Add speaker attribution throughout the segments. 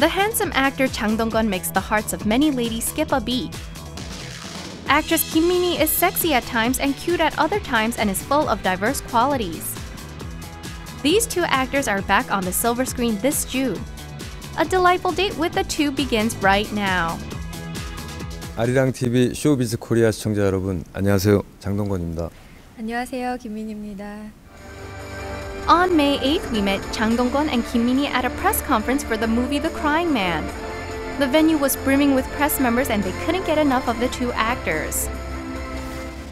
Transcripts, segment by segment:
Speaker 1: The handsome actor Chang Dong-gun makes the hearts of many ladies skip a beat. Actress Kim Min-hee is sexy at times and cute at other times and is full of diverse qualities. These two actors are back on the silver screen this June. A delightful date with the two begins right now.
Speaker 2: 아리랑 TV 쇼비즈 코리아 시청자 여러분 안녕하세요 장동건입니다.
Speaker 3: 안녕하세요 김민입니다.
Speaker 1: On May 8th, we met Chang Dong-gun and Kim Min-hee at a press conference for the movie The Crying Man. The venue was brimming with press members and they couldn't get enough of the two actors.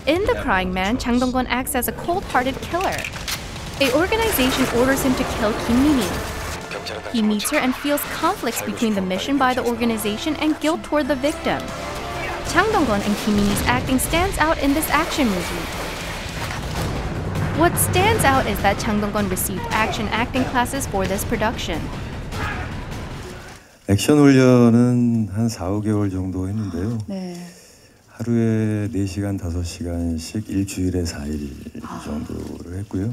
Speaker 1: In The Crying Man, Chang Dong-gun acts as a cold-hearted killer. A organization orders him to kill Kim Min-hee. He meets her and feels conflicts between the mission by the organization and guilt toward the victim. Chang Dong-gun and Kim Min-hee's acting stands out in this action movie. What stands out is that Chang Dong-gun received action acting classes for this production.
Speaker 2: 액션 훈련은 한 4, 5개월 정도 했는데요.
Speaker 3: 네.
Speaker 2: 하루에 4시간, 5시간씩 일주일에 4일 정도를 했고요.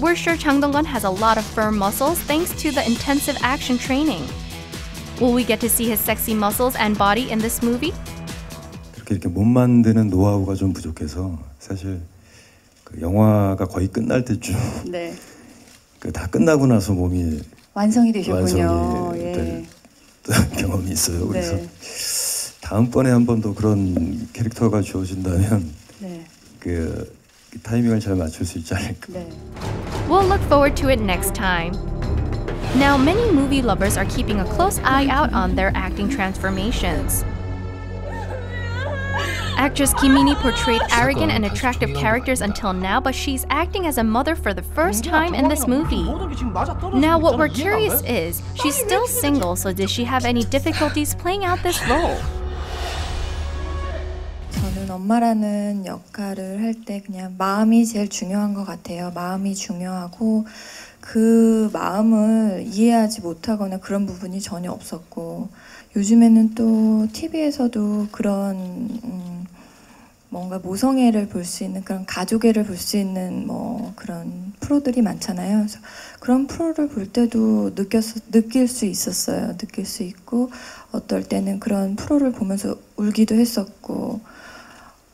Speaker 1: We're sure Chang Dong-gun has a lot of firm muscles thanks to the intensive action training. Will we get to see his sexy muscles and body in this movie?
Speaker 2: 그렇게 이렇게 몸 만드는 노하우가 좀 부족해서 사실 그 영화가 거의 끝날 때쯤
Speaker 3: 네.
Speaker 2: 그 다 끝나고 나서 몸이
Speaker 3: 완성이 되셨군요.
Speaker 2: 완성이
Speaker 3: 예.
Speaker 2: 될 경험이 있어요. 그래서
Speaker 3: 네.
Speaker 2: 다음번에 한 번 더 그런 캐릭터가 주어진다면
Speaker 3: 네.
Speaker 2: 그 타이밍을 잘 맞출 수 있지 않을까.
Speaker 3: 네.
Speaker 1: We'll look forward to it next time. Now, many movie lovers are keeping a close eye out on their acting transformations. Actress Kim Min-hee portrayed arrogant and attractive characters until now, but she's acting as a mother for the first time in this movie. Now, what we're curious is, she's still single, so did she have any difficulties playing out this role?
Speaker 3: 저는 엄마라는 역할을 할 때 그냥 마음이 제일 중요한 것 같아요. 마음이 중요하고 그 마음을 이해하지 못하거나 그런 부분이 전혀 없었고 요즘에는 또 TV에서도 그런 음, 뭔가 모성애를 볼 수 있는 그런 가족애를 볼 수 있는 뭐 그런 프로들이 많잖아요. 그래서 그런 프로를 볼 때도 느꼈 느낄 수 있었어요. 느낄 수 있고 어떨 때는 그런 프로를 보면서 울기도 했었고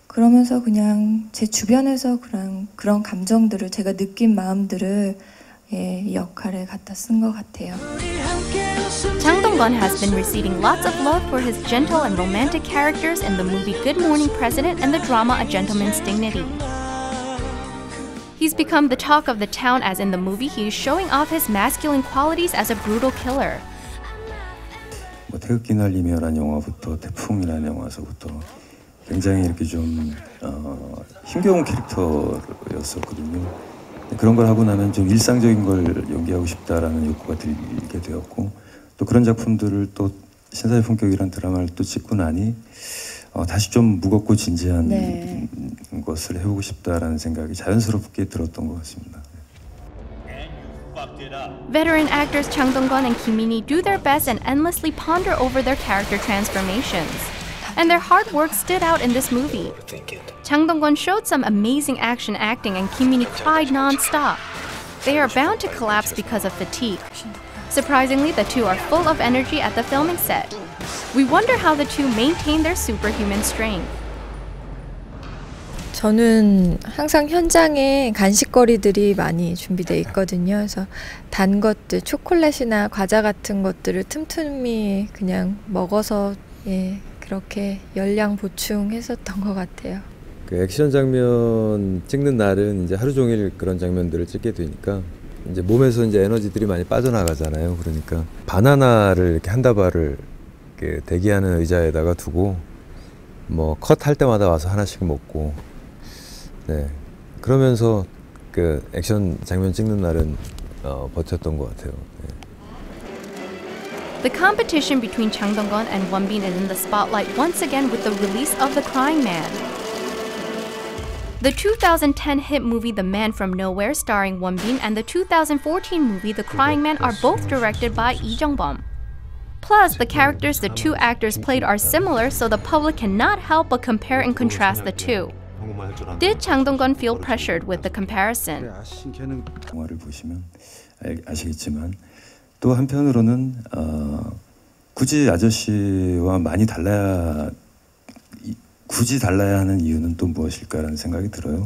Speaker 3: 그러면서 그냥 제 주변에서 그런 그런 감정들을 제가 느낀 마음들을 역할에 갖다 쓴 것 같아요.
Speaker 1: Chang Dong-gun has been receiving lots of love for his gentle and romantic characters in the movie Good Morning President and the drama A Gentleman's Dignity. He's become the talk of the town as in the movie he is showing off his masculine qualities as a brutal killer.
Speaker 2: 뭐 태극기 날리며라는 영화부터 태풍이라는 영화서부터 굉장히 이렇게 좀 어, 힘겨운 캐릭터였었거든요. 그런 걸 하고 나면 좀 일상적인 걸 연기하고 싶다라는 욕구가 들게 되었고 또 그런 작품들을 또 신사의 품격이라는 드라마를 또 찍고 나니 어, 다시 좀 무겁고 진지한
Speaker 3: 네.
Speaker 2: 것을 해보고 싶다라는 생각이 자연스럽게 들었던 것 같습니다.
Speaker 1: Veteran actors Chang Dong-gun and Kim Min-hee do their best and endlessly ponder over their character transformations. And their hard work stood out in this movie. Chang Dong-gun showed some amazing action acting and Kim Min-hee cried non-stop. They are bound to collapse because of fatigue. Surprisingly, the two are full of energy at the filming set. We wonder how the two maintain their superhuman strength.
Speaker 4: 저는 항상 현장에 간식거리들이 많이 준비되어 있거든요. 그래서 단 것들, 초콜릿이나 과자 같은 것들을 틈틈이 그냥 먹어서 예, 그렇게 열량 보충했었던 것 같아요.
Speaker 2: 그 액션 장면 찍는 날은 이제 하루 종일 그런 장면들을 찍게 되니까 이제 몸에서 이제 에너지들이 많이 빠져나가잖아요. 그러니까 바나나를 이렇게 한 다발을 이렇게 대기하는 의자에다가 두고 뭐 컷 할 때마다 와서 하나씩 먹고 네 그러면서 그 액션 장면 찍는 날은 어, 버텼던 것 같아요. 네.
Speaker 1: The competition between Chang Dong-gun and Won Bin is in the spotlight once again with the release of The Crying Man. The 2010 hit movie The Man from Nowhere starring Won Bin and the 2014 movie The Crying Man are both directed by Lee Jung-bum. Plus, the characters the two actors played are similar, so the public cannot help but compare and contrast the two. Did Chang Dong-gun feel pressured with the comparison?
Speaker 5: 또 한편으로는 어, 굳이 아저씨와 많이 달라야 이- 굳이 달라야 하는 이유는 또 무엇일까라는 생각이 들어요.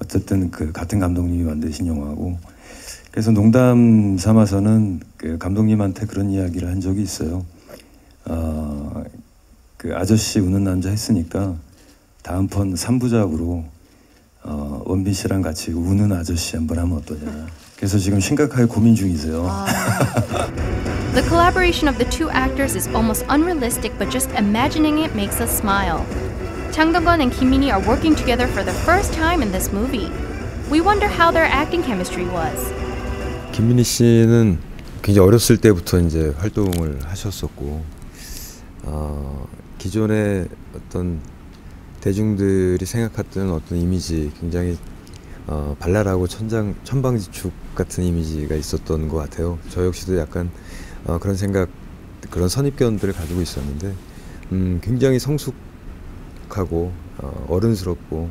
Speaker 5: 어쨌든 그 같은 감독님이 만드신 영화고 그래서 농담 삼아서는 그 감독님한테 그런 이야기를 한 적이 있어요. 어, 그 아저씨 우는 남자 했으니까 다음 편 3부작으로 어, 원빈 씨랑 같이 우는 아저씨 한번 하면 어떠냐. 그래서 지금 심각하게 고민 중이세요.
Speaker 1: The collaboration of the two actors is almost unrealistic, but just imagining it makes us smile. Chang Dong-gun and Kim Min-hee are working together for the first time in this movie. We wonder how their acting chemistry was.
Speaker 2: 김민희 씨는 굉장히 어렸을 때부터 이제 활동을 하셨었고 어, 기존의 어떤 대중들이 생각했던 어떤 이미지 굉장히 어, 발랄하고 천장 천방지축 같은 이미지가 있었던 것 같아요. 저 역시도 약간 어, 그런 생각 그런 선입견들을 가지고 있었는데 음, 굉장히 성숙하고 어, 어른스럽고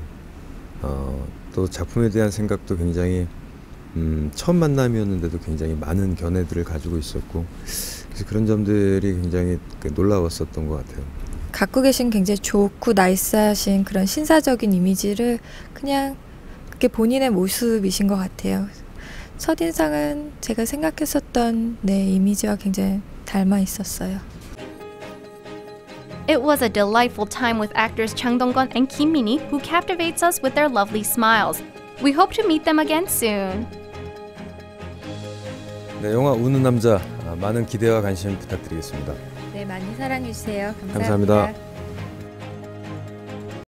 Speaker 2: 어, 또 작품에 대한 생각도 굉장히 음, 처음 만남이었는데도 굉장히 많은 견해들을 가지고 있었고 그래서 그런 점들이 굉장히 그 놀라웠었던 것 같아요.
Speaker 3: 갖고 계신 굉장히 좋고 나이스하신 그런 신사적인 이미지를 그냥 그게 본인의 모습이신 것 같아요. 첫인상은 제가 생각했었던 내 이미지와 굉장히 닮아 있었어요.
Speaker 1: It was a delightful time with actors Chang Dong-gun and Kim Min-hee, who captivates us with their lovely smiles. We hope to meet them again soon.
Speaker 2: 네, 영화 우는 남자 아, 많은 기대와 관심 부탁드리겠습니다.
Speaker 3: 네, 많이 사랑해 주세요.
Speaker 2: 감사합니다.